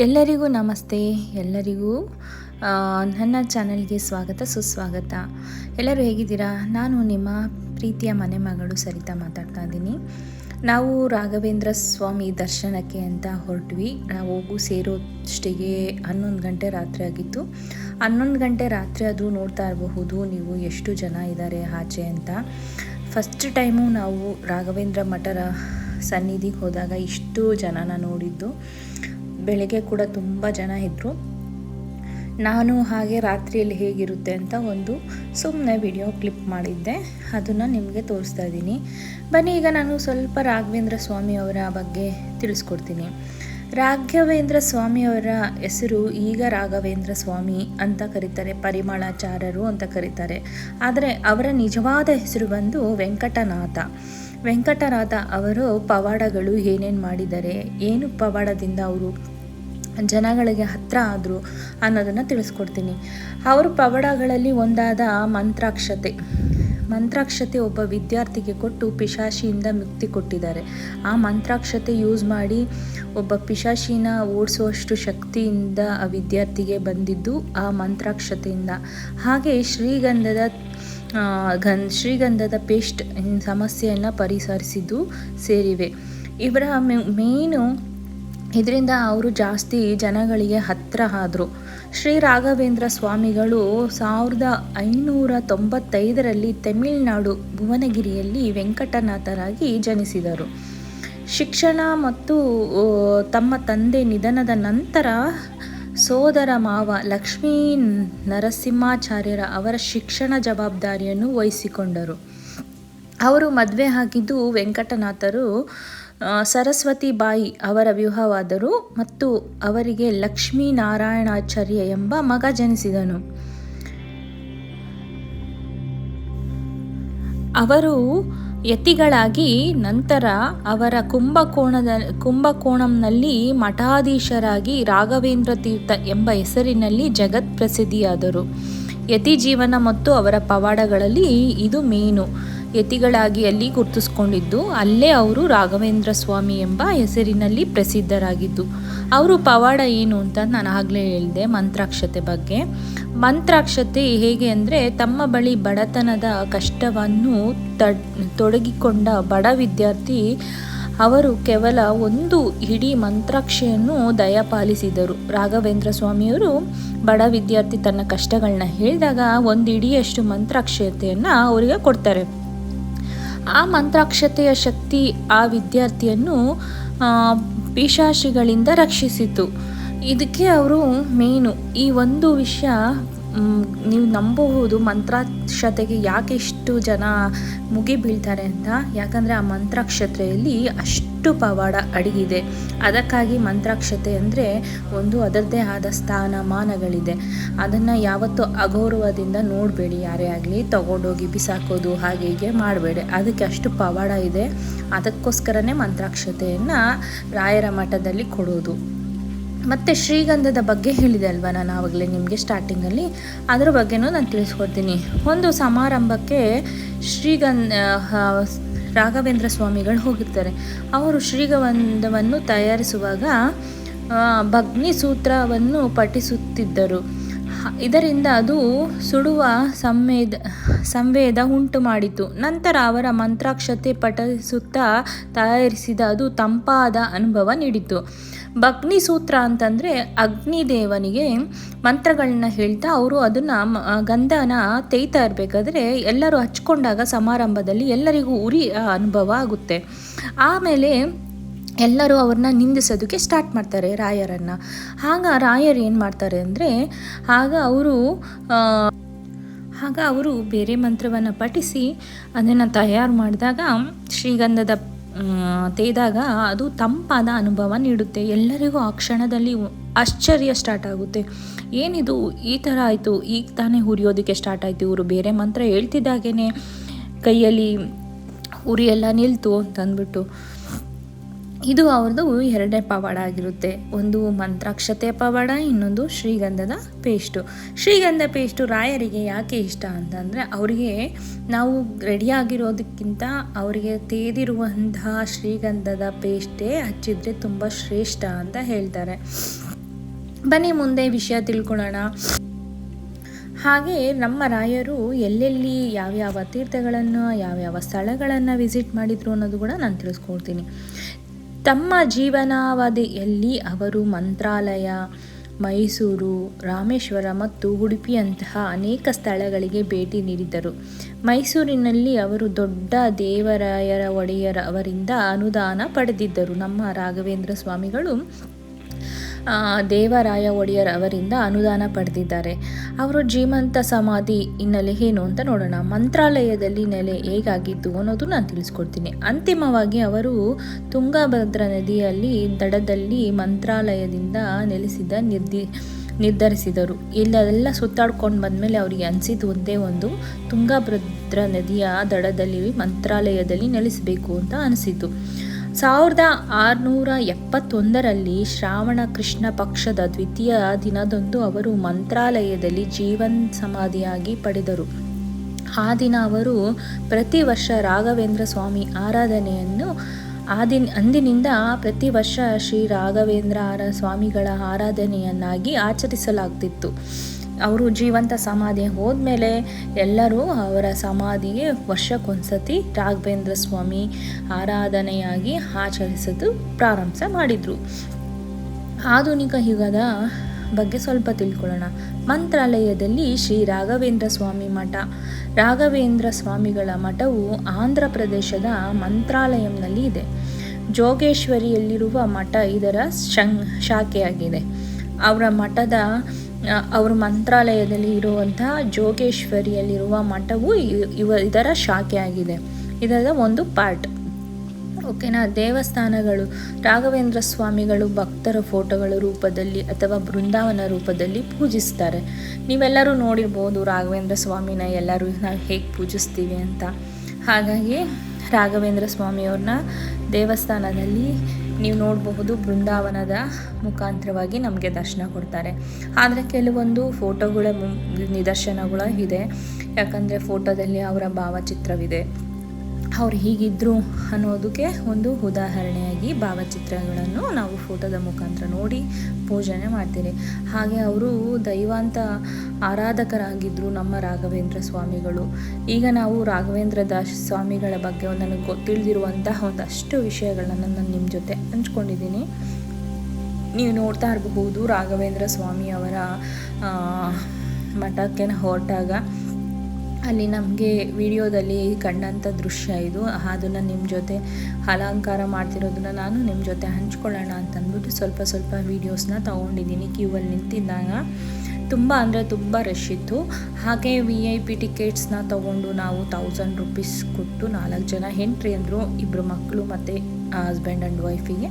ಎಲ್ಲರಿಗೂ ನಮಸ್ತೆ. ಎಲ್ಲರಿಗೂ ನನ್ನ ಚಾನಲ್ಗೆ ಸ್ವಾಗತ, ಸುಸ್ವಾಗತ. ಎಲ್ಲರೂ ಹೇಗಿದ್ದೀರಾ? ನಾನು ನಿಮ್ಮ ಪ್ರೀತಿಯ ಮನೆ ಮಗಳು ಸರಿತಾ ಮಾತಾಡ್ತಾ ಇದ್ದೀನಿ. ನಾವು ರಾಘವೇಂದ್ರ ಸ್ವಾಮಿ ದರ್ಶನಕ್ಕೆ ಅಂತ ಹೊರಟ್ವಿ. ನಾವು ಹೋಗು ಸೇರೋಷ್ಟಿಗೆ ಹನ್ನೊಂದು ಗಂಟೆ ರಾತ್ರಿ ಆಗಿತ್ತು. ಹನ್ನೊಂದು ಗಂಟೆ ರಾತ್ರಿ ಅದು ನೋಡ್ತಾ ಇರಬಹುದು, ನೀವು ಎಷ್ಟು ಜನ ಇದ್ದಾರೆ ಆಚೆ ಅಂತ. ಫಸ್ಟ್ ಟೈಮು ನಾವು ರಾಘವೇಂದ್ರ ಮಠರ ಸನ್ನಿಧಿಗೆ ಹೋದಾಗ ಇಷ್ಟು ಜನನ ನೋಡಿದ್ದು. ಬೆಳಗ್ಗೆ ಕೂಡ ತುಂಬ ಜನ ಇದ್ದರು ನಾನು ಹಾಗೆ ರಾತ್ರಿಯಲ್ಲಿ ಹೇಗಿರುತ್ತೆ ಅಂತ ಒಂದು ಸುಮ್ಮನೆ ವಿಡಿಯೋ ಕ್ಲಿಪ್ ಮಾಡಿದ್ದೆ. ಅದನ್ನು ನಿಮಗೆ ತೋರಿಸ್ತಾ ಇದ್ದೀನಿ. ಬನ್ನಿ, ಈಗ ನಾನು ಸ್ವಲ್ಪ ರಾಘವೇಂದ್ರ ಸ್ವಾಮಿಯವರ ಬಗ್ಗೆ ತಿಳಿಸ್ಕೊಡ್ತೀನಿ. ರಾಘವೇಂದ್ರ ಸ್ವಾಮಿಯವರ ಹೆಸರು ಈಗ ರಾಘವೇಂದ್ರ ಸ್ವಾಮಿ ಅಂತ ಕರೀತಾರೆ, ಪರಿಮಳಾಚಾರ್ಯರು ಅಂತ ಕರೀತಾರೆ. ಆದರೆ ಅವರ ನಿಜವಾದ ಹೆಸರು ಬಂದು ವೆಂಕಟನಾಥ. ವೆಂಕಟನಾಥ ಅವರು ಪವಾಡಗಳು ಏನೇನು ಮಾಡಿದ್ದಾರೆ, ಏನು ಪವಾಡದಿಂದ ಅವರು ಜನಗಳಿಗೆ ಹತ್ರ ಆದರು ಅನ್ನೋದನ್ನು ತಿಳಿಸ್ಕೊಡ್ತೀನಿ. ಅವರು ಪವಾಡಗಳಲ್ಲಿ ಒಂದಾದ ಮಂತ್ರಾಕ್ಷತೆ. ಮಂತ್ರಾಕ್ಷತೆ ಒಬ್ಬ ವಿದ್ಯಾರ್ಥಿಗೆ ಕೊಟ್ಟು ಪಿಶಾಶಿಯಿಂದ ಮುಕ್ತಿ ಕೊಟ್ಟಿದ್ದಾರೆ. ಆ ಮಂತ್ರಾಕ್ಷತೆ ಯೂಸ್ ಮಾಡಿ ಒಬ್ಬ ಪಿಶಾಶಿನ ಓಡಿಸುವಷ್ಟು ಶಕ್ತಿಯಿಂದ ಆ ವಿದ್ಯಾರ್ಥಿಗೆ ಬಂದಿದ್ದು ಆ ಮಂತ್ರಾಕ್ಷತೆಯಿಂದ. ಹಾಗೆ ಶ್ರೀಗಂಧದ ಗನ್, ಶ್ರೀಗಂಧದ ಪೇಸ್ಟ್ ಸಮಸ್ಯೆಯನ್ನು ಪರಿಹರಿಸಿದ್ದು ಸೇರಿವೆ. ಇವರ ಮೇನು ಇದರಿಂದ ಅವರು ಜಾಸ್ತಿ ಜನಗಳಿಗೆ ಹತ್ತಿರ ಆದರು. ಶ್ರೀ ರಾಘವೇಂದ್ರ ಸ್ವಾಮಿಗಳು ಸಾವಿರದ ಐನೂರ ತೊಂಬತ್ತೈದರಲ್ಲಿ ತಮಿಳುನಾಡು ಭುವನಗಿರಿಯಲ್ಲಿ ವೆಂಕಟನಾಥರಾಗಿ ಜನಿಸಿದರು. ಶಿಕ್ಷಣ ಮತ್ತು ತಮ್ಮ ತಂದೆ ನಿಧನದ ನಂತರ ಸೋದರ ಮಾವ ಲಕ್ಷ್ಮೀ ನರಸಿಂಹಾಚಾರ್ಯರ ಅವರ ಶಿಕ್ಷಣ ಜವಾಬ್ದಾರಿಯನ್ನು ವಹಿಸಿಕೊಂಡರು. ಅವರು ಮದುವೆ ಆಗಿದ್ದು ವೆಂಕಟನಾಥರು ಸರಸ್ವತಿ ಬಾಯಿ ಅವರ ವಿವಾಹವಾದರು ಮತ್ತು ಅವರಿಗೆ ಲಕ್ಷ್ಮೀನಾರಾಯಣಾಚಾರ್ಯ ಎಂಬ ಮಗ ಜನಿಸಿದನು. ಅವರು ಯತಿಗಳಾಗಿ ನಂತರ ಅವರ ಕುಂಭಕೋಣದ, ಕುಂಭಕೋಣಂನಲ್ಲಿ ಮಠಾಧೀಶರಾಗಿ ರಾಘವೇಂದ್ರ ತೀರ್ಥ ಎಂಬ ಹೆಸರಿನಲ್ಲಿ ಜಗತ್ ಪ್ರಸಿದ್ಧಿಯಾದರು ಯತಿ ಜೀವನ ಮತ್ತು ಅವರ ಪವಾಡಗಳಲ್ಲಿ ಇದು ಮೇನು. ಯತಿಗಳಾಗಿ ಅಲ್ಲಿ ಗುರುತಿಸ್ಕೊಂಡಿದ್ದು, ಅಲ್ಲೇ ಅವರು ರಾಘವೇಂದ್ರ ಸ್ವಾಮಿ ಎಂಬ ಹೆಸರಿನಲ್ಲಿ ಪ್ರಸಿದ್ಧರಾಗಿದ್ದು. ಅವರು ಪವಾಡ ಏನು ಅಂತ ನಾನು ಆಗಲೇ ಹೇಳಿದೆ ಮಂತ್ರಾಕ್ಷತೆ ಬಗ್ಗೆ. ಮಂತ್ರಾಕ್ಷತೆ ಹೇಗೆ ಅಂದರೆ ತಮ್ಮ ಬಳಿ ಬಡತನದ ಕಷ್ಟವನ್ನು ತಡ್, ತೊಡಗಿಕೊಂಡ ಬಡ ವಿದ್ಯಾರ್ಥಿ ಅವರು ಕೇವಲ ಒಂದು ಇಡೀ ಮಂತ್ರಾಕ್ಷೆಯನ್ನು ದಯಪಾಲಿಸಿದರು. ರಾಘವೇಂದ್ರ ಸ್ವಾಮಿಯವರು ಬಡ ವಿದ್ಯಾರ್ಥಿ ತನ್ನ ಕಷ್ಟಗಳನ್ನ ಹೇಳಿದಾಗ ಒಂದು ಇಡಿಯಷ್ಟು ಮಂತ್ರಾಕ್ಷತೆಯನ್ನು ಅವರಿಗೆ ಕೊಡ್ತಾರೆ. ಆ ಮಂತ್ರಾಕ್ಷತೆಯ ಶಕ್ತಿ ಆ ವಿದ್ಯಾರ್ಥಿಯನ್ನು ಪಿಶಾಶಿಗಳಿಂದ ರಕ್ಷಿಸಿತು. ಇದಕ್ಕೆ ಅವರು ಮೇನು. ಈ ಒಂದು ವಿಷಯ ನೀವು ನಂಬಬಹುದು ಮಂತ್ರಾಕ್ಷತೆಗೆ ಯಾಕೆ ಇಷ್ಟು ಜನ ಮುಗಿ ಬೀಳ್ತಾರೆ ಅಂತ. ಯಾಕಂದರೆ ಆ ಮಂತ್ರಾಕ್ಷತೆಯಲ್ಲಿ ಅಷ್ಟು ಪವಾಡ ಅಡಗಿದೆ. ಅದಕ್ಕಾಗಿ ಮಂತ್ರಾಕ್ಷತೆ ಅಂದರೆ ಒಂದು ಅದರದ್ದೇ ಆದ ಸ್ಥಾನಮಾನಗಳಿದೆ ಅದನ್ನು ಯಾವತ್ತೂ ಅಗೌರವದಿಂದ ನೋಡಬೇಡಿ. ಯಾರೇ ಆಗಲಿ ತಗೊಂಡೋಗಿ ಬಿಸಾಕೋದು ಹಾಗೆ ಹೀಗೆ ಮಾಡಬೇಡಿ. ಅದಕ್ಕೆ ಅಷ್ಟು ಪವಾಡ ಇದೆ. ಅದಕ್ಕೋಸ್ಕರನೇ ಮಂತ್ರಾಕ್ಷತೆಯನ್ನು ರಾಯರ ಮಠದಲ್ಲಿ ಕೊಡೋದು. ಮತ್ತು ಶ್ರೀಗಂಧದ ಬಗ್ಗೆ ಹೇಳಿದೆ ಅಲ್ವಾ ನಾನು ಆವಾಗಲೇ ನಿಮಗೆ ಸ್ಟಾರ್ಟಿಂಗಲ್ಲಿ ಅದರ ಬಗ್ಗೆನೂ ನಾನು ತಿಳಿಸ್ಕೊಡ್ತೀನಿ. ಒಂದು ಸಮಾರಂಭಕ್ಕೆ ಶ್ರೀಗಂಧ ರಾಘವೇಂದ್ರ ಸ್ವಾಮಿಗಳು ಹೋಗಿರ್ತಾರೆ. ಅವರು ಶ್ರೀಗಂಧವನ್ನು ತಯಾರಿಸುವಾಗ ಭಗ್ನಿ ಸೂತ್ರವನ್ನು ಪಠಿಸುತ್ತಿದ್ದರು. ಇದರಿಂದ ಅದು ಸುಡುವ ಸಂವೇದ ಸಂವೇದ ಉಂಟು ಮಾಡಿತು. ನಂತರ ಅವರ ಮಂತ್ರಾಕ್ಷತೆ ಪಠಿಸುತ್ತಾ ತಯಾರಿಸಿದ ಅದು ತಂಪಾದ ಅನುಭವ ನೀಡಿತು. ಭಗ್ನಿ ಸೂತ್ರ ಅಂತಂದರೆ ಅಗ್ನಿದೇವನಿಗೆ ಮಂತ್ರಗಳನ್ನ ಹೇಳ್ತಾ ಅವರು ಅದನ್ನು ಗಂಧನ ತೇಯ್ತಾ ಇರಬೇಕಾದ್ರೆ ಎಲ್ಲರೂ ಹಚ್ಕೊಂಡಾಗ ಸಮಾರಂಭದಲ್ಲಿ ಎಲ್ಲರಿಗೂ ಉರಿ ಅನುಭವ ಆಗುತ್ತೆ. ಆಮೇಲೆ ಎಲ್ಲರೂ ಅವ್ರನ್ನ ನಿಂದಿಸೋದಕ್ಕೆ ಸ್ಟಾರ್ಟ್ ಮಾಡ್ತಾರೆ ರಾಯರನ್ನು. ಆಗ ರಾಯರು ಏನು ಮಾಡ್ತಾರೆ ಅಂದರೆ, ಆಗ ಅವರು ಆಗ ಅವರು ಬೇರೆ ಮಂತ್ರವನ್ನು ಪಠಿಸಿ ಅದನ್ನು ತಯಾರು ಮಾಡಿದಾಗ ಶ್ರೀಗಂಧದ ತೇದಾಗ ಅದು ತಂಪಾದ ಅನುಭವ ನೀಡುತ್ತೆ. ಎಲ್ಲರಿಗೂ ಆ ಕ್ಷಣದಲ್ಲಿ ಆಶ್ಚರ್ಯ ಸ್ಟಾರ್ಟ್ ಆಗುತ್ತೆ. ಏನಿದು? ಈ ಥರ ಆಯಿತು. ಈಗ ತಾನೇ ಹುರಿಯೋದಕ್ಕೆ ಸ್ಟಾರ್ಟ್ ಆಯಿತು ಇವರು. ಬೇರೆ ಮಂತ್ರ ಹೇಳ್ತಿದ್ದಾಗೇ ಕೈಯಲ್ಲಿ ಉರಿ ಎಲ್ಲ ನಿಲ್ತು ಅಂತಂದ್ಬಿಟ್ಟು. ಇದು ಅವ್ರದ್ದು ಎರಡನೇ ಪವಾಡ ಆಗಿರುತ್ತೆ. ಒಂದು ಮಂತ್ರಾಕ್ಷತೆ ಪವಾಡ, ಇನ್ನೊಂದು ಶ್ರೀಗಂಧದ ಪೇಸ್ಟು. ಶ್ರೀಗಂಧ ಪೇಸ್ಟು ರಾಯರಿಗೆ ಯಾಕೆ ಇಷ್ಟ ಅಂತಂದರೆ, ಅವರಿಗೆ ನಾವು ರೆಡಿಯಾಗಿರೋದಕ್ಕಿಂತ ಅವರಿಗೆ ತೇದಿರುವಂತಹ ಶ್ರೀಗಂಧದ ಪೇಸ್ಟೇ ಹಚ್ಚಿದ್ರೆ ತುಂಬ ಶ್ರೇಷ್ಠ ಅಂತ ಹೇಳ್ತಾರೆ. ಬನ್ನಿ ಮುಂದೆ ವಿಷಯ ತಿಳ್ಕೊಳ್ಳೋಣ. ಹಾಗೆ ನಮ್ಮ ರಾಯರು ಎಲ್ಲೆಲ್ಲಿ ಯಾವ್ಯಾವ ತೀರ್ಥಗಳನ್ನು, ಯಾವ್ಯಾವ ಸ್ಥಳಗಳನ್ನು ವಿಸಿಟ್ ಮಾಡಿದರು ಅನ್ನೋದು ಕೂಡ ನಾನು ತಿಳಿಸ್ಕೊಡ್ತೀನಿ. ತಮ್ಮ ಜೀವನಾವಧಿಯಲ್ಲಿ ಅವರು ಮಂತ್ರಾಲಯ, ಮೈಸೂರು, ರಾಮೇಶ್ವರ ಮತ್ತು ಉಡುಪಿಯಂತಹ ಅನೇಕ ಸ್ಥಳಗಳಿಗೆ ಭೇಟಿ ನೀಡಿದರು ಮೈಸೂರಿನಲ್ಲಿ ಅವರು ದೊಡ್ಡ ದೇವರಾಯರ ಒಡೆಯರ ಅವರಿಂದ ಅನುದಾನ ಪಡೆದಿದ್ದರು. ನಮ್ಮ ರಾಘವೇಂದ್ರ ಸ್ವಾಮಿಗಳು ದೇವರಾಯ ಒಡೆಯರ್ ಅವರಿಂದ ಅನುದಾನ ಪಡೆದಿದ್ದಾರೆ. ಅವರು ಜೀವಂತ ಸಮಾಧಿ ಹಿನ್ನೆಲೆ ಏನು ಅಂತ ನೋಡೋಣ. ಮಂತ್ರಾಲಯದಲ್ಲಿ ನೆಲೆ ಹೇಗಾಗಿತ್ತು ಅನ್ನೋದು ನಾನು ತಿಳಿಸ್ಕೊಡ್ತೀನಿ. ಅಂತಿಮವಾಗಿ ಅವರು ತುಂಗಭದ್ರಾ ನದಿಯಲ್ಲಿ, ದಡದಲ್ಲಿ ಮಂತ್ರಾಲಯದಿಂದ ನೆಲೆಸಿದ ನಿರ್ದಿ, ನಿರ್ಧರಿಸಿದರು. ಇಲ್ಲೆಲ್ಲ ಸುತ್ತಾಡ್ಕೊಂಡು ಬಂದಮೇಲೆ ಅವರಿಗೆ ಅನಿಸಿದ್ದು ಒಂದೇ ಒಂದು ತುಂಗಭದ್ರಾ ನದಿಯ ದಡದಲ್ಲಿ ಮಂತ್ರಾಲಯದಲ್ಲಿ ನೆಲೆಸಬೇಕು ಅಂತ ಅನಿಸಿತು ಸಾವಿರದ ಆರುನೂರ ಎಪ್ಪತ್ತೊಂದರಲ್ಲಿ ಶ್ರಾವಣ ಕೃಷ್ಣ ಪಕ್ಷದ ದ್ವಿತೀಯ ದಿನದಂದು ಅವರು ಮಂತ್ರಾಲಯದಲ್ಲಿ ಜೀವನ್ ಸಮಾಧಿಯಾಗಿ ಪಡೆದರು. ಆ ದಿನ ಅವರು ಪ್ರತಿ ವರ್ಷ ರಾಘವೇಂದ್ರ ಸ್ವಾಮಿ ಆರಾಧನೆಯನ್ನು ಆ ದಿನ ಅಂದಿನಿಂದ ಪ್ರತಿ ವರ್ಷ ಶ್ರೀ ರಾಘವೇಂದ್ರ ಸ್ವಾಮಿಗಳ ಆರಾಧನೆಯನ್ನಾಗಿ ಆಚರಿಸಲಾಗ್ತಿತ್ತು. ಅವರು ಜೀವಂತ ಸಮಾಧಿ ಹೋದ್ಮೇಲೆ ಎಲ್ಲರೂ ಅವರ ಸಮಾಧಿಗೆ ವರ್ಷಕ್ಕೊಂದ್ಸತಿ ರಾಘವೇಂದ್ರ ಸ್ವಾಮಿ ಆರಾಧನೆಯಾಗಿ ಆಚರಿಸೋದು ಪ್ರಾರಂಭ ಮಾಡಿದರು. ಆಧುನಿಕ ಯುಗದ ಬಗ್ಗೆ ಸ್ವಲ್ಪ ತಿಳ್ಕೊಳ್ಳೋಣ. ಮಂತ್ರಾಲಯದಲ್ಲಿ ಶ್ರೀ ರಾಘವೇಂದ್ರ ಸ್ವಾಮಿ ಮಠ. ರಾಘವೇಂದ್ರ ಸ್ವಾಮಿಗಳ ಮಠವು ಆಂಧ್ರ ಪ್ರದೇಶದ ಮಂತ್ರಾಲಯಂನಲ್ಲಿ ಇದೆ. ಜೋಗೇಶ್ವರಿಯಲ್ಲಿರುವ ಮಠ ಇದರ ಶಂ ಶಾಖೆಯಾಗಿದೆ. ಅವರ ಮಠದ ಅವರು ಮಂತ್ರಾಲಯದಲ್ಲಿ ಇರುವಂತಹ ಜೋಗೇಶ್ವರಿಯಲ್ಲಿರುವ ಮಠವು ಇವ, ಇದರ ಶಾಖೆಯಾಗಿದೆ ಇದರ ಒಂದು ಪಾರ್ಟ್. ಓಕೆನಾ? ದೇವಸ್ಥಾನಗಳು, ರಾಘವೇಂದ್ರ ಸ್ವಾಮಿಗಳು ಭಕ್ತರ ಫೋಟೋಗಳ ರೂಪದಲ್ಲಿ ಅಥವಾ ಬೃಂದಾವನ ರೂಪದಲ್ಲಿ ಪೂಜಿಸ್ತಾರೆ. ನೀವೆಲ್ಲರೂ ನೋಡಿರ್ಬೋದು ರಾಘವೇಂದ್ರ ಸ್ವಾಮಿನ ಎಲ್ಲರೂ ನಾವು ಹೇಗೆ ಪೂಜಿಸ್ತೀವಿ ಅಂತ. ಹಾಗಾಗಿ ರಾಘವೇಂದ್ರ ಸ್ವಾಮಿಯವ್ರನ್ನ ದೇವಸ್ಥಾನದಲ್ಲಿ ನೀವು ನೋಡಬಹುದು ಬೃಂದಾವನದ ಮುಖಾಂತರವಾಗಿ ನಮಗೆ ದರ್ಶನ ಕೊಡ್ತಾರೆ. ಆದರೆ ಕೆಲವೊಂದು ಫೋಟೋಗಳ ನಿದರ್ಶನಗಳು ಇದೆ. ಯಾಕಂದರೆ ಫೋಟೋದಲ್ಲಿ ಅವರ ಭಾವಚಿತ್ರವಿದೆ. ಅವ್ರು ಹೀಗಿದ್ರು ಅನ್ನೋದಕ್ಕೆ ಒಂದು ಉದಾಹರಣೆಯಾಗಿ ಭಾವಚಿತ್ರಗಳನ್ನು ನಾವು ಫೋಟೋದ ಮುಖಾಂತರ ನೋಡಿ ಪೂಜನೆ ಮಾಡ್ತೀರಿ. ಹಾಗೆ ಅವರು ದೈವಾಂತ ಆರಾಧಕರಾಗಿದ್ದರು ನಮ್ಮ ರಾಘವೇಂದ್ರ ಸ್ವಾಮಿಗಳು. ಈಗ ನಾವು ರಾಘವೇಂದ್ರ ದಾಸ್ ಸ್ವಾಮಿಗಳ ಬಗ್ಗೆ ನನಗೆ ಗೊತ್ತಿಳಿದಿರುವಂತಹ ಒಂದಷ್ಟು ವಿಷಯಗಳನ್ನು ನಾನು ನಿಮ್ಮ ಜೊತೆ ಹಂಚ್ಕೊಂಡಿದ್ದೀನಿ. ನೀವು ನೋಡ್ತಾ ಇರಬಹುದು ರಾಘವೇಂದ್ರ ಸ್ವಾಮಿ ಅವರ ಮಠಕ್ಕೆ ಹೊರಟಾಗ ಅಲ್ಲಿ ನಮಗೆ ವಿಡಿಯೋದಲ್ಲಿ ಕಂಡಂಥ ದೃಶ್ಯ ಇದು. ಅದನ್ನು ನಿಮ್ಮ ಜೊತೆ ಅಲಂಕಾರ ಮಾಡ್ತಿರೋದನ್ನ ನಾನು ನಿಮ್ಮ ಜೊತೆ ಹಂಚ್ಕೊಳ್ಳೋಣ ಅಂತಂದ್ಬಿಟ್ಟು ಸ್ವಲ್ಪ ಸ್ವಲ್ಪ ವೀಡಿಯೋಸ್ನ ತೊಗೊಂಡಿದ್ದೀನಿ. ಕ್ಯೂವಲ್ಲಿ ನಿಂತಿದ್ದಾಗ ತುಂಬ ಅಂದರೆ ತುಂಬ ರಶ್ ಇತ್ತು. ಹಾಗೆ ವಿ ಐ ಪಿ ಟಿಕೆಟ್ಸ್ನ ತೊಗೊಂಡು ನಾವು ತೌಸಂಡ್ ರುಪೀಸ್ ಕೊಟ್ಟು ನಾಲ್ಕು ಜನ ಎಂಟ್ರಿ ಅಂದರು. ಇಬ್ಬರು ಮಕ್ಕಳು ಮತ್ತು ಹಸ್ಬೆಂಡ್ ಆ್ಯಂಡ್ ವೈಫಿಗೆ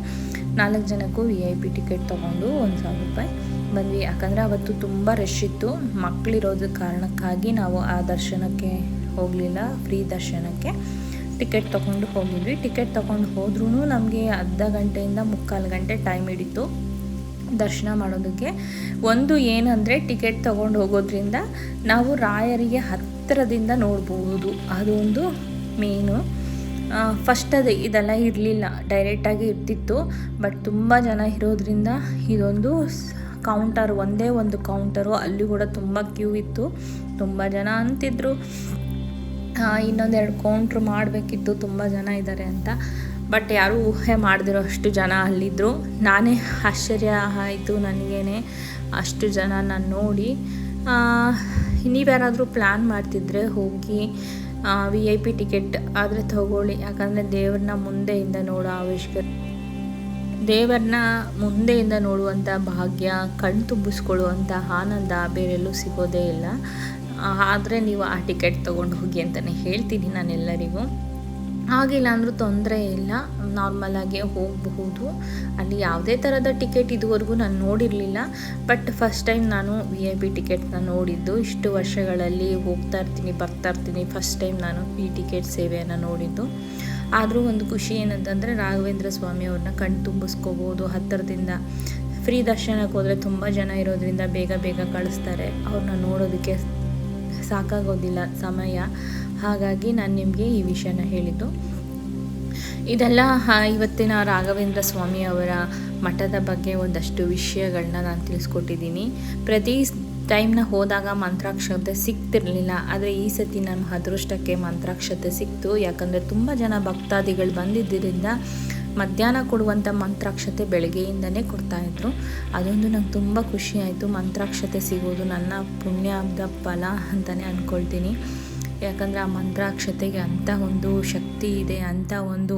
ನಾಲ್ಕು ಜನಕ್ಕೂ ವಿ ಐ ಪಿ ಟಿಕೆಟ್ ತೊಗೊಂಡು ಒಂದು ಸಾವಿರ ರೂಪಾಯಿ ಬಂದ್ವಿ. ಯಾಕಂದರೆ ಅವತ್ತು ತುಂಬ ರಶ್ ಇತ್ತು. ಮಕ್ಕಳಿರೋದ ಕಾರಣಕ್ಕಾಗಿ ನಾವು ಆ ದರ್ಶನಕ್ಕೆ ಹೋಗಲಿಲ್ಲ. ಫ್ರೀ ದರ್ಶನಕ್ಕೆ ಟಿಕೆಟ್ ತೊಗೊಂಡು ಹೋಗಿದ್ವಿ. ಟಿಕೆಟ್ ತೊಗೊಂಡು ಹೋದ್ರೂ ನಮಗೆ ಅರ್ಧ ಗಂಟೆಯಿಂದ ಮುಕ್ಕಾಲು ಗಂಟೆ ಟೈಮ್ ಹಿಡಿತು ದರ್ಶನ ಮಾಡೋದಕ್ಕೆ. ಒಂದು ಏನಂದರೆ ಟಿಕೆಟ್ ತೊಗೊಂಡು ಹೋಗೋದ್ರಿಂದ ನಾವು ರಾಯರಿಗೆ ಹತ್ತಿರದಿಂದ ನೋಡ್ಬೋದು. ಅದೊಂದು ಮೇನು ಫಸ್ಟ್ ಅದೇ ಇದೆಲ್ಲ ಇರಲಿಲ್ಲ. ಡೈರೆಕ್ಟಾಗಿ ಇರ್ತಿತ್ತು. ಬಟ್ ತುಂಬ ಜನ ಇರೋದ್ರಿಂದ ಇದೊಂದು ಕೌಂಟರ್ ಒಂದೇ ಒಂದು ಕೌಂಟರು ಅಲ್ಲಿ ಕೂಡ ತುಂಬ ಕ್ಯೂ ಇತ್ತು. ತುಂಬ ಜನ ಅಂತಿದ್ರು. ಇನ್ನೊಂದೆರಡು ಕೌಂಟ್ರ್ ಮಾಡಬೇಕಿತ್ತು. ತುಂಬ ಜನ ಇದ್ದಾರೆ ಅಂತ. ಬಟ್ ಯಾರೂ ಊಹೆ ಮಾಡದಿರೋ ಅಷ್ಟು ಜನ ಅಲ್ಲಿದ್ದರು ನಾನೇ ಆಶ್ಚರ್ಯ ಆಯಿತು ನನಗೇನೆ. ಅಷ್ಟು ಜನ ನಾನು ನೋಡಿ. ನೀವ್ಯಾರಾದರೂ ಪ್ಲ್ಯಾನ್ ಮಾಡ್ತಿದ್ರೆ ಹೋಗಿ ವಿ ಐ ಪಿ ಟಿಕೆಟ್ ಆದರೆ ತಗೊಳ್ಳಿ. ಯಾಕಂದರೆ ದೇವ್ರನ್ನ ಮುಂದೆಯಿಂದ ನೋಡೋ ಅವಶ್ಯಕತೆ ದೇವರನ್ನ ಮುಂದೆಯಿಂದ ನೋಡುವಂಥ ಭಾಗ್ಯ ಕಣ್ ತುಂಬಿಸ್ಕೊಳ್ಳುವಂಥ ಆನಂದ ಬೇರೆಲ್ಲೂ ಸಿಗೋದೇ ಇಲ್ಲ. ಆದರೆ ನೀವು ಆ ಟಿಕೆಟ್ ತೊಗೊಂಡು ಹೋಗಿ ಅಂತಲೇ ಹೇಳ್ತೀನಿ ನಾನೆಲ್ಲರಿಗೂ ಆಗಿಲ್ಲ ಅಂದರೂ ತೊಂದರೆ ಇಲ್ಲ. ನಾರ್ಮಲಾಗಿ ಹೋಗಬಹುದು. ಅಲ್ಲಿ ಯಾವುದೇ ಥರದ ಟಿಕೆಟ್ ಇದುವರೆಗೂ ನಾನು ನೋಡಿರಲಿಲ್ಲ. ಬಟ್ ಫಸ್ಟ್ ಟೈಮ್ ನಾನು ವಿ ಐ ಪಿ ಟಿಕೆಟ್ನ ನೋಡಿದ್ದು. ಇಷ್ಟು ವರ್ಷಗಳಲ್ಲಿ ಹೋಗ್ತಾ ಇರ್ತೀನಿ, ಬರ್ತಾ ಇರ್ತೀನಿ. ಫಸ್ಟ್ ಟೈಮ್ ನಾನು ಈ ಟಿಕೆಟ್ ಸೇವೆಯನ್ನು ನೋಡಿದ್ದು. ಆದರೂ ಒಂದು ಖುಷಿ ಏನಂತಂದರೆ ರಾಘವೇಂದ್ರ ಸ್ವಾಮಿ ಅವ್ರನ್ನ ಕಣ್ಣು ತುಂಬಿಸ್ಕೋಬೋದು. ಹತ್ತಿರದಿಂದ ಫ್ರೀ ದರ್ಶನಕ್ಕೆ ಹೋದರೆ ತುಂಬ ಜನ ಇರೋದ್ರಿಂದ ಬೇಗ ಬೇಗ ಕಳಿಸ್ತಾರೆ. ಅವ್ರನ್ನ ನೋಡೋದಕ್ಕೆ ಸಾಕಾಗೋದಿಲ್ಲ ಸಮಯ. ಹಾಗಾಗಿ ನಾನು ನಿಮಗೆ ಈ ವಿಷಯನ ಹೇಳಿದ್ದು. ಇದೆಲ್ಲ ಇವತ್ತಿನ ರಾಘವೇಂದ್ರ ಸ್ವಾಮಿ ಅವರ ಮಠದ ಬಗ್ಗೆ ಒಂದಷ್ಟು ವಿಷಯಗಳನ್ನ ನಾನು ತಿಳಿಸ್ಕೊಟ್ಟಿದ್ದೀನಿ. ಪ್ರತಿ ಟೈಮ್ನ ಹೋದಾಗ ಮಂತ್ರಾಕ್ಷತೆ ಸಿಗ್ತಿರಲಿಲ್ಲ. ಆದರೆ ಈ ಸತಿ ನಮ್ಮ ಅದೃಷ್ಟಕ್ಕೆ ಮಂತ್ರಾಕ್ಷತೆ ಸಿಕ್ತು. ಯಾಕಂದರೆ ತುಂಬ ಜನ ಭಕ್ತಾದಿಗಳು ಬಂದಿದ್ದರಿಂದ ಮಧ್ಯಾಹ್ನ ಕೊಡುವಂಥ ಮಂತ್ರಾಕ್ಷತೆ ಬೆಳಗ್ಗೆಯಿಂದನೇ ಕೊಡ್ತಾಯಿದ್ರು ಅದೊಂದು ನಂಗೆ ತುಂಬ ಖುಷಿ ಆಯಿತು. ಮಂತ್ರಾಕ್ಷತೆ ಸಿಗೋದು ನನ್ನ ಪುಣ್ಯದ ಫಲ ಅಂತಲೇ ಅಂದ್ಕೊಳ್ತೀನಿ ಯಾಕಂದರೆ ಆ ಮಂತ್ರಾಕ್ಷತೆಗೆ ಅಂಥ ಒಂದು ಶಕ್ತಿ ಇದೆ ಅಂಥ ಒಂದು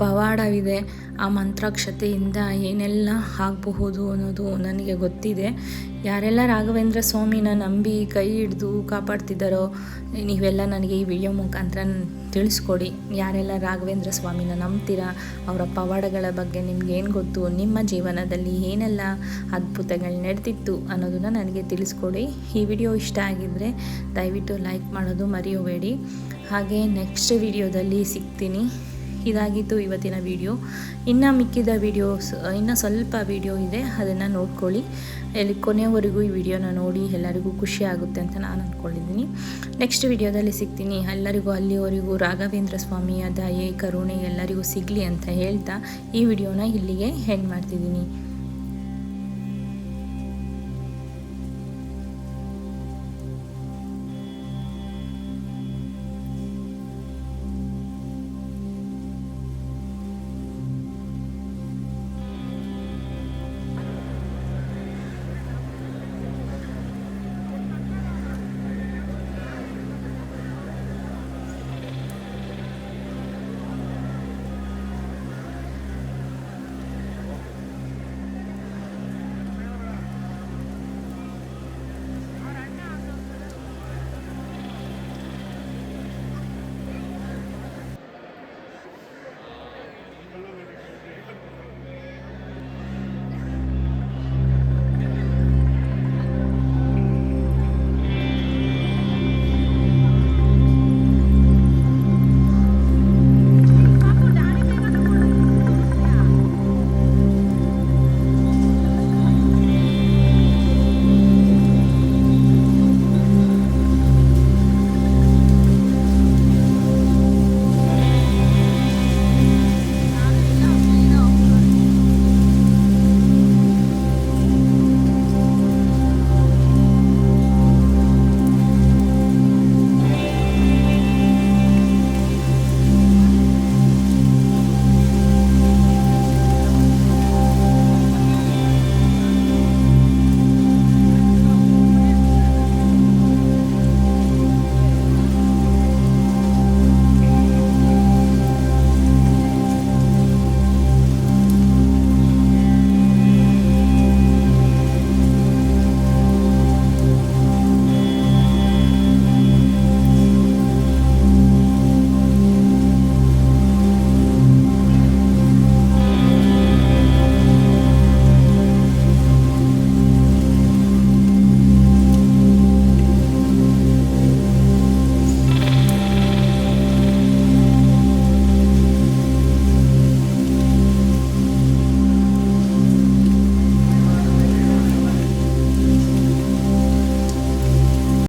ಪವಾಡವಿದೆ ಆ ಮಂತ್ರಾಕ್ಷತೆಯಿಂದ ಏನೆಲ್ಲ ಆಗಬಹುದು ಅನ್ನೋದು ನನಗೆ ಗೊತ್ತಿದೆ. ಯಾರೆಲ್ಲ ರಾಘವೇಂದ್ರ ಸ್ವಾಮಿನ ನಂಬಿ ಕೈ ಹಿಡಿದು ಕಾಪಾಡ್ತಿದ್ದಾರೋ, ನೀವೆಲ್ಲ ನನಗೆ ಈ ವಿಡಿಯೋ ಮುಖಾಂತರ ತಿಳಿಸ್ಕೊಡಿ. ಯಾರೆಲ್ಲ ರಾಘವೇಂದ್ರ ಸ್ವಾಮಿನ ನಂಬ್ತೀರಾ, ಅವರ ಪವಾಡಗಳ ಬಗ್ಗೆ ನಿಮ್ಗೆ ಏನು ಗೊತ್ತು, ನಿಮ್ಮ ಜೀವನದಲ್ಲಿ ಏನೆಲ್ಲ ಅದ್ಭುತಗಳು ನಡೆದಿತ್ತು ಅನ್ನೋದನ್ನು ನನಗೆ ತಿಳಿಸ್ಕೊಡಿ. ಈ ವಿಡಿಯೋ ಇಷ್ಟ ಆಗಿದ್ದರೆ ದಯವಿಟ್ಟು ಲೈಕ್ ಮಾಡೋದು ಮರೆಯಬೇಡಿ. ಹಾಗೆ ನೆಕ್ಸ್ಟ್ ವಿಡಿಯೋದಲ್ಲಿ ಸಿಗ್ತೀನಿ. ಇದಾಗಿತ್ತು ಇವತ್ತಿನ ವಿಡಿಯೋ ಇನ್ನು ಮಿಕ್ಕಿದ ವಿಡಿಯೋಸ್ ಇನ್ನು ಸ್ವಲ್ಪ ವಿಡಿಯೋ ಇದೆ, ಅದನ್ನು ನೋಡ್ಕೊಳ್ಳಿ. ಎಲ್ಲಿ ಕೊನೆಯವರೆಗೂ ಈ ವಿಡಿಯೋನ ನೋಡಿ ಎಲ್ಲರಿಗೂ ಖುಷಿ ಆಗುತ್ತೆ ಅಂತ ನಾನು ಅಂದ್ಕೊಂಡಿದ್ದೀನಿ ನೆಕ್ಸ್ಟ್ ವಿಡಿಯೋದಲ್ಲಿ ಸಿಗ್ತೀನಿ. ಎಲ್ಲರಿಗೂ, ಅಲ್ಲಿವರೆಗೂ ರಾಘವೇಂದ್ರ ಸ್ವಾಮಿಯ ದಯೆ, ಕರುಣೆ ಎಲ್ಲರಿಗೂ ಸಿಗಲಿ ಅಂತ ಹೇಳ್ತಾ ಈ ವಿಡಿಯೋನ ಇಲ್ಲಿಗೆ ಹೆಂಡ್ ಮಾಡ್ತಿದ್ದೀನಿ.